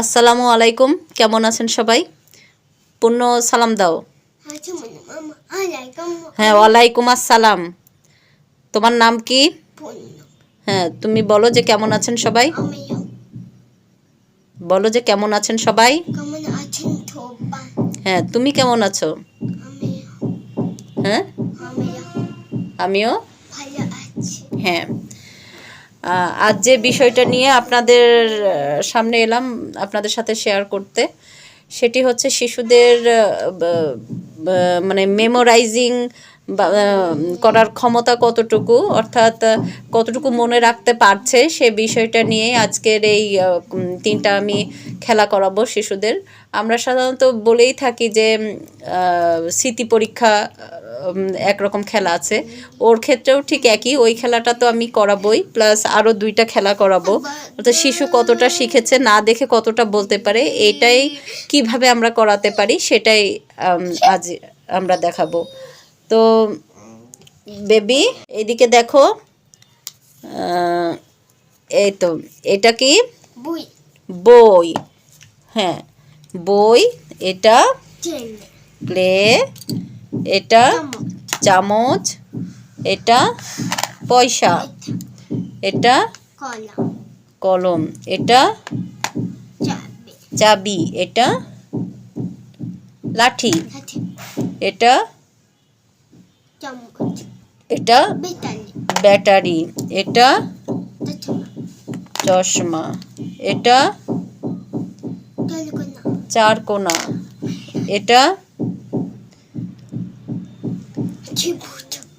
আসসালামু আলাইকুম। কেমন আছেন সবাই? পূর্ণ সালাম দাও। হ্যাঁ ওয়ালাইকুম আসসালাম। তোমার নাম কি? হ্যাঁ তুমি বলো যে কেমন আছেন সবাই? বলো যে কেমন আছেন সবাই? হ্যাঁ তুমি কেমন আছো? হ্যাঁ? আমিও। হ্যাঁ। আজ যে বিষয়টা নিয়ে আপনাদের সামনে এলাম আপনাদের সাথে শেয়ার করতে, সেটি হচ্ছে শিশুদের মানে মেমোরাইজিং করার ক্ষমতা কতটুকু, অর্থাৎ কতটুকু মনে রাখতে পারছে সে বিষয়টা নিয়ে আজকের এই তিনটা আমি খেলা করাবো শিশুদের। আমরা সাধারণত বলেই থাকি যে স্মৃতি পরীক্ষা একরকম খেলা আছে। ওর ক্ষেত্রেও ঠিক একই, ওই খেলাটা তো আমি করাবোই, প্লাস আরও দুইটা খেলা করাবো। অর্থাৎ শিশু কতটা শিখেছে, না দেখে কতটা বলতে পারে, এটাই কীভাবে আমরা করাতে পারি, সেটাই আজ আমরা দেখাবো। তো বেবি এদিকে দেখো এই তো এটা কি? বই। বই। হ্যাঁ বই এটা প্লে এটা চামচ। এটা পয়সা এটা কলম। এটা চাবি। এটা লাঠি। এটা এটা ব্যাটারি এটা চশমা এটা তেলকোনা চার কোনা এটা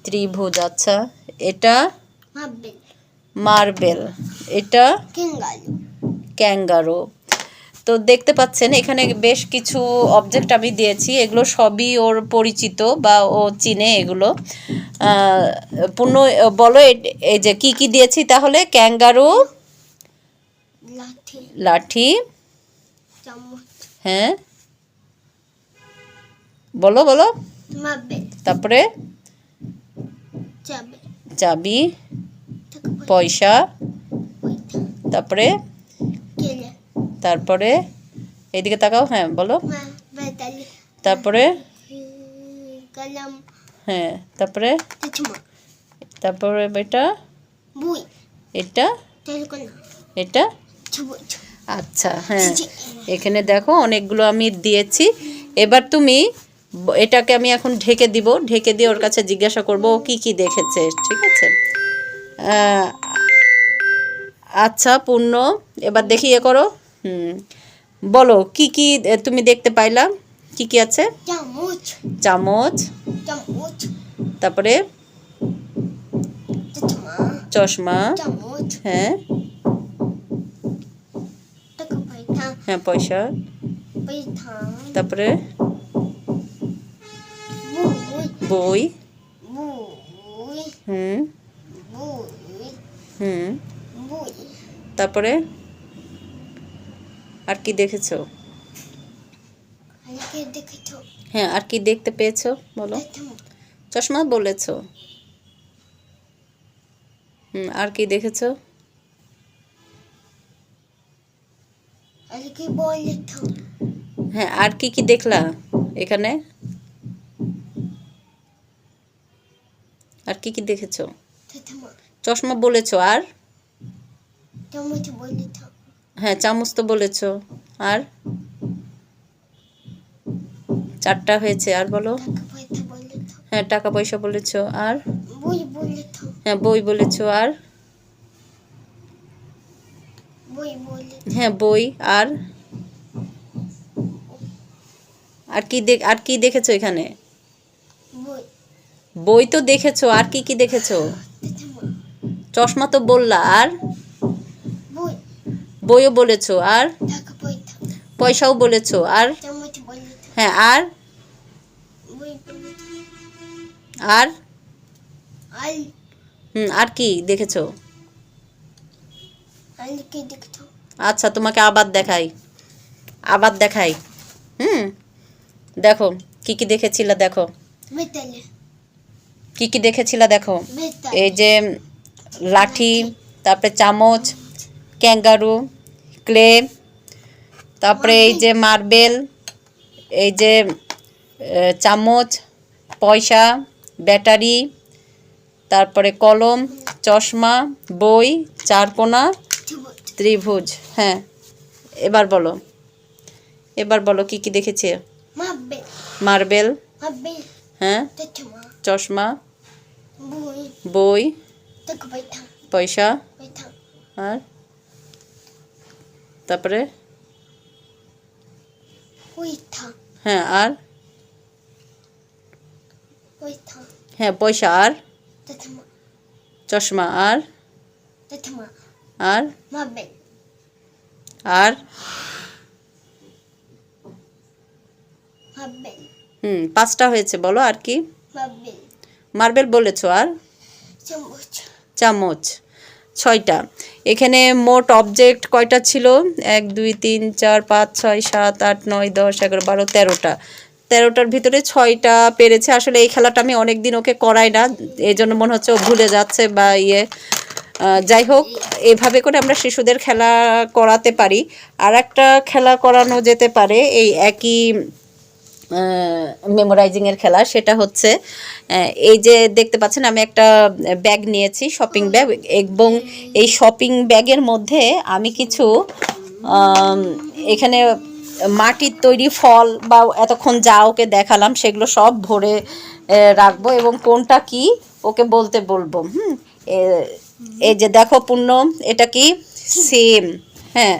ত্রিভুজ আচ্ছা এটা মার্বেল। এটা ক্যাঙ্গারো। তো দেখতে পাচ্ছেন এখানে বেশ কিছু অবজেক্ট আমি দিয়েছি। এগুলো সবই ওর পরিচিত বা ও চিনে এগুলো। পূর্ণ বলো এই যে কি কি দিয়েছি তাহলে? ক্যাঙ্গারু লাঠি। লাঠি হ্যাঁ। বলো বলো। তারপরে? চাবি। পয়সা। তারপরে? তারপরে এইদিকে তাকাও হ্যাঁ বলো। তারপরে? হ্যাঁ তারপরে? তারপরে এটা? এটা? এটা? আচ্ছা হ্যাঁ। এখানে দেখো অনেকগুলো আমি দিয়েছি। এবার তুমি এটাকে আমি এখন ঢেকে দিব। ঢেকে দিয়ে ওর কাছে জিজ্ঞাসা করব ও কী কী দেখেছে ঠিক আছে? আচ্ছা পূর্ণ। এবার দেখি এ করো। বলো কি কি তুমি দেখতে পাইলা? কি কি আছে? চামচ। চামচ। চামচ। তারপরে? চশমা। হ্যাঁ। হ্যাঁ পয়সা। তারপরে? বই। হুম। হুম। তারপরে? আর কি দেখেছ? হ্যাঁ আর কি দেখতে পেয়েছ বলো? চশমা বলেছ। হুম আর কি দেখেছ? হ্যাঁ আর কি কি দেখলা এখানে? আর কি কি দেখেছ? চশমা বলেছ আর? বলেছ হ্যাঁ চামচ তো বলেছ। আর? চারটা হয়েছে আর বলো? হ্যাঁ টাকা পয়সা বলেছ আর? হ্যাঁ বই বলেছ আর? হ্যাঁ বই আর? আর কি দেখ আর কি দেখেছ এখানে? বই। তো দেখেছ আর কি কি দেখেছ। চশমা তো বললা আর? বইও বলেছ আর? পয়সাও বলেছ আর? হ্যাঁ আর? আর? হুম আর কি দেখেছ? আচ্ছা তোমাকে আবার দেখাই। আবার দেখাই। হুম দেখো কি কি দেখেছিলা দেখো। কি কি দেখেছিলা দেখো? এই যে লাঠি। তারপরে চামচ ক্যাঙ্গারু ক্লে তারপরে এই যে মার্বেল এই যে চামচ পয়সা ব্যাটারি তারপরে কলম চশমা বই চারকোনা ত্রিভুজ হ্যাঁ। এবার বলো। এবার বলো কি কি দেখেছে? মার্বেল। হ্যাঁ। চশমা। বই। পয়সা। আর? তারপরে? হ্যাঁ আর? হ্যাঁ পয়সা আর? চশমা। আর? আর? আর? হুম পাঁচটা হয়েছে বলো আর কি? মার্বেল বলেছ আর? চামচ। চামচ। ছয়টা। এখানে মোট অবজেক্ট কয়টা ছিল? এক, দুই, তিন, চার, পাঁচ, ছয়, সাত, আট, নয়, দশ, এগারো, বারো, তেরোটা। তেরোটার ভিতরে ছয়টা পেরেছে। আসলে এই খেলাটা আমি অনেক দিন ওকে করাই না। এই জন্য মনে হচ্ছে ও ভুলে যাচ্ছে বা ইয়ে। যাই হোক, এভাবে করে আমরা শিশুদের খেলা করাতে পারি। আর একটা খেলা করানো যেতে পারে, এই একই মেমোরাইজিংয়ের খেলা, সেটা হচ্ছে এই যে দেখতে পাচ্ছেন, আমি একটা ব্যাগ নিয়েছি শপিং ব্যাগ এবং এই শপিং ব্যাগের মধ্যে আমি কিছু এখানে মাটির তৈরি ফল বা এতক্ষণ যা ওকে দেখালাম, সেগুলো সব ভরে রাখব, এবং কোনটা কি ওকে বলতে বলব, হুম? এই যে দেখো, পূর্ণ, এটা কি? সেম হ্যাঁ।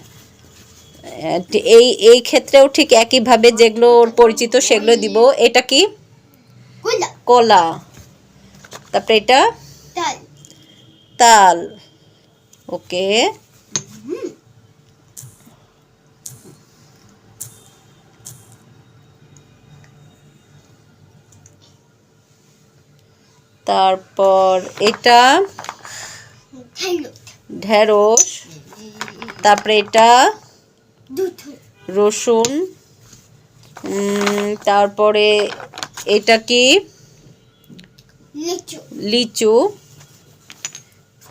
এই এই ক্ষেত্রেও ঠিক একইভাবে যেগুলো ওর পরিচিত সেগুলো দিব। এটা কি? কলা। তারপরে এটা? তাল। ওকে। তারপর এটা? ঢেঁড়স। তারপরে এটা? রসুন তারপরে এটা কি লিচু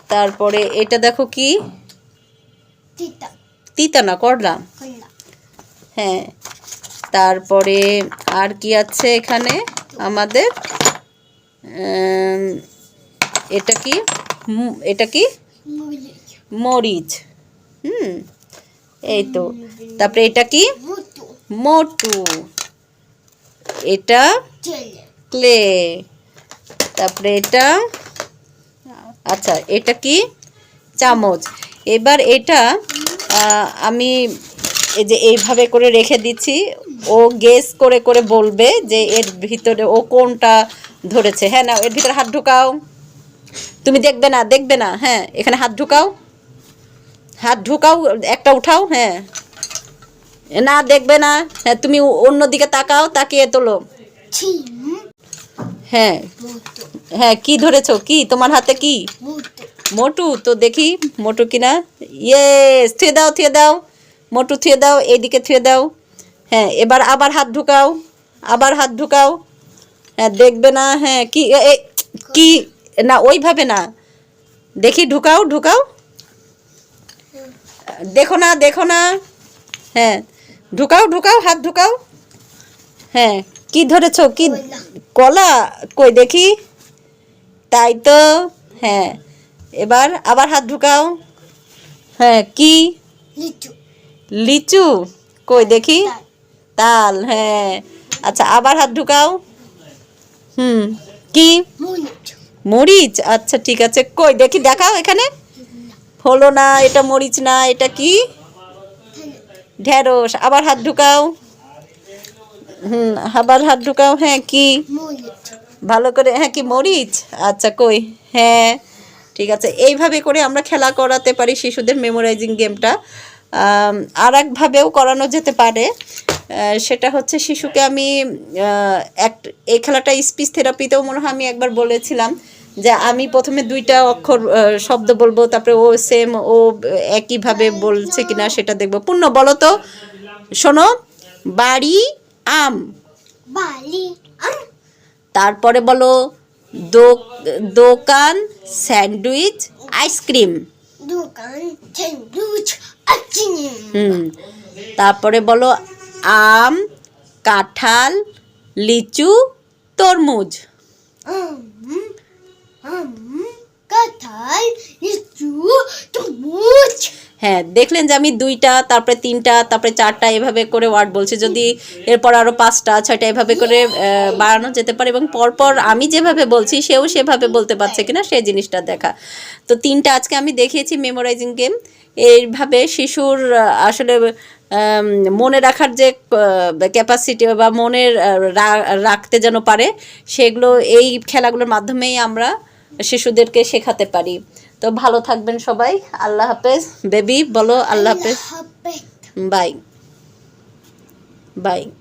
তারপরে এটা দেখো কি? তিতা। না করলা। হ্যাঁ তারপরে আর কি আছে এখানে আমাদের? এটা কি? এটা কি? মরিচ। হুম এই তো তারপরে এটা কি? মোটু। এটা ক্লে। তারপরে এটা আচ্ছা এটা কি? চামচ। এবার এটা আমি এই যে এইভাবে করে রেখে দিচ্ছি ও গেস করে করে বলবে যে এর ভিতরে ও কোনটা ধরেছে। হ্যাঁ না এর ভিতরে হাত ঢুকাও। তুমি দেখবে না দেখবে না। হ্যাঁ এখানে হাত ঢুকাও। হাত ঢুকাও, একটা উঠাও হ্যাঁ। না, দেখবে না। হ্যাঁ তুমি অন্যদিকে তাকাও, তাকিয়ে তোলো। হ্যাঁ। হ্যাঁ কি ধরেছো? কি? তোমার হাতে কি? মোটু, তো দেখি, মোটু কিনা। ইয়ে থুয়ে দাও থুয়ে দাও। মোটু, থুয়ে দাও, এইদিকে থুয়ে দাও। হ্যাঁ এবার আবার হাত ঢুকাও, আবার হাত ঢুকাও। হ্যাঁ দেখবে না হ্যাঁ কি কি না, ওইভাবে না। দেখি, ঢুকাও ঢুকাও। দেখো না দেখো না। হ্যাঁ ঢুকাও ঢুকাও হাত ঢুকাও। হ্যাঁ কি ধরেছো? কি কলা। কই দেখি। তাই তো হ্যাঁ। এবার আবার হাত ঢুকাও। হ্যাঁ কি? লিচু। লিচু? কই দেখি। তাল। হ্যাঁ। আচ্ছা আবার হাত ঢুকাও। হুম কি? মরিচ? আচ্ছা ঠিক আছে। কই দেখি দেখাও এখানে। হলো না, এটা মরিচ না, এটা কি? ঢেঁড়স। আবার হাত ঢুকাও। হুম, আবার হাত ঢুকাও হ্যাঁ কি? ভালো করে হ্যাঁ কি, মরিচ? আচ্ছা কই? হ্যাঁ ঠিক আছে। এইভাবে করে আমরা খেলা করাতে পারি শিশুদের মেমোরাইজিং গেমটা আর একভাবেও করানো যেতে পারে। সেটা হচ্ছে শিশুকে আমি এক, এই খেলাটা স্পিচ থেরাপিতেও মনে হয় আমি একবার বলেছিলাম। যে আমি প্রথমে দুইটা অক্ষর শব্দ বলব তারপরে ও সেম ও একইভাবে বলছে কিনা সেটা দেখব। পূর্ণ বলো তো। শোনো। বাড়ি আম। তারপরে বলো দোকান স্যান্ডউইচ আইসক্রিম। দোকান স্যান্ডউইচ আচিন হুম। তারপরে বলো আম কাঁঠাল লিচু তরমুজ। হ্যাঁ দেখলেন যে আমি দুইটা, তারপরে তিনটা, তারপরে চারটা এভাবে করে ওয়ার্ড বলছি। যদি এরপর আরও পাঁচটা, ছয়টা এভাবে করে বাড়ানো যেতে পারে এবং পরপর আমি যেভাবে বলছি, সেও সেভাবে বলতে পারছে কিনা সেই জিনিসটা দেখা। তো তিনটা আজকে আমি দেখিয়েছি মেমোরাইজিং গেম এইভাবে শিশুর আসলে মনে রাখার যে ক্যাপাসিটি বা মনের রাখতে যেন পারে, সেগুলো, এই খেলাগুলোর মাধ্যমেই আমরা শিশুদেরকে শেখাতে পারি। তো ভালো থাকবেন সবাই। আল্লাহ হাফেজ। বেবি বলো আল্লাহ হাফেজ। বাই। বাই।